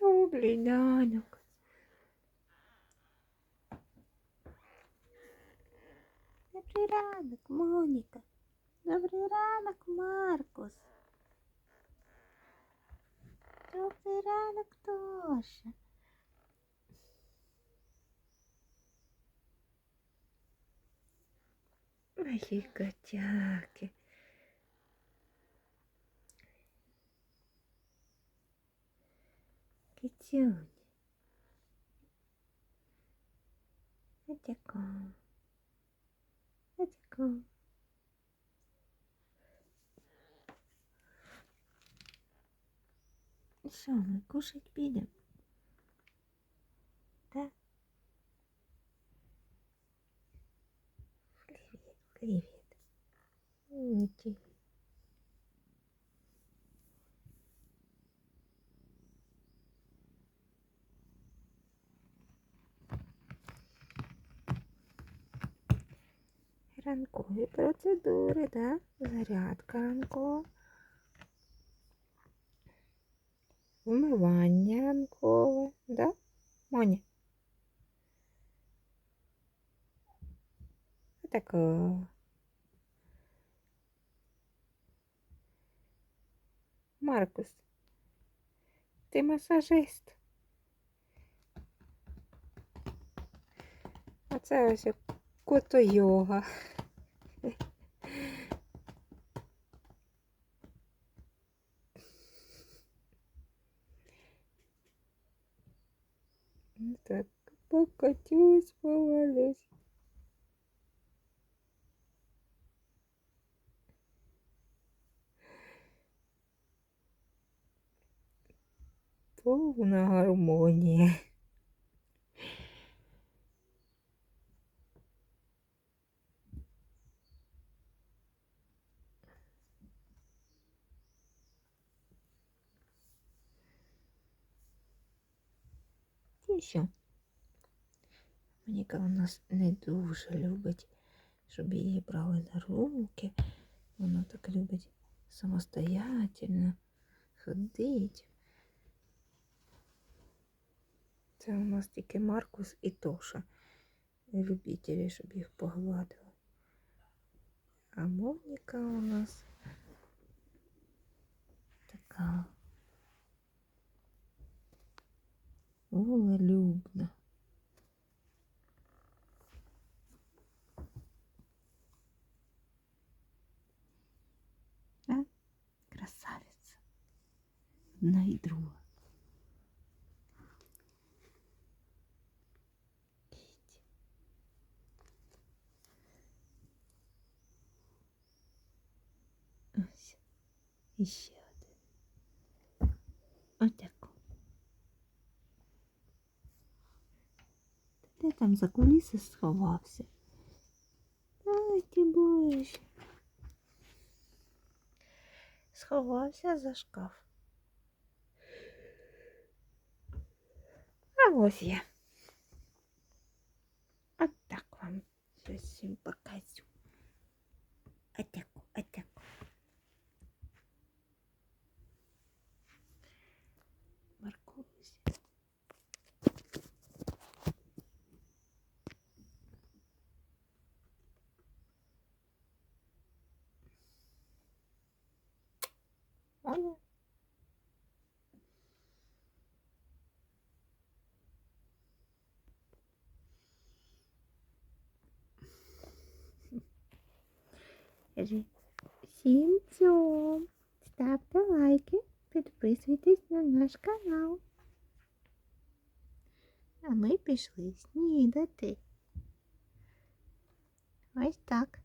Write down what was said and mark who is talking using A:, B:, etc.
A: Добрий няньок.
B: Добрий ранок, Моніка. Добрий ранок, Маркус. Добрий ранок, Тоша.
A: Мої котяки. Китюнь. Отяко. Отяко. Що, ми кушать підемо? Так? Привіт, привіт. Ники. Ранкові процедури, да? Зарядка ранкова. Вмивання ранкове, да? Моня? Отако. Маркус, ти масажист. А це ось кото-йога. Ну Так, покатюсь, повалюсь. Повна гармонія. Що? Моніка у нас не дуже любить, щоб її брали на руки. Вона так любить самостоятельно ходить. Це у нас тільки Маркус і Тоша. Любителі, щоб їх погладили. А Моніка у нас така волелюбна.
B: А? Красавиця. Одна і друга.
A: Кіть. Ось. І ще один. Отако.
B: Де там за куліси сховався? Ай, ти боже.
A: Сховався за шкаф. А ось я. От так вам щось всім покажу. Оля. Скажи, всім цьом. Ставте лайки, підписуйтесь на наш канал. А ми пішли снідати. Ось так.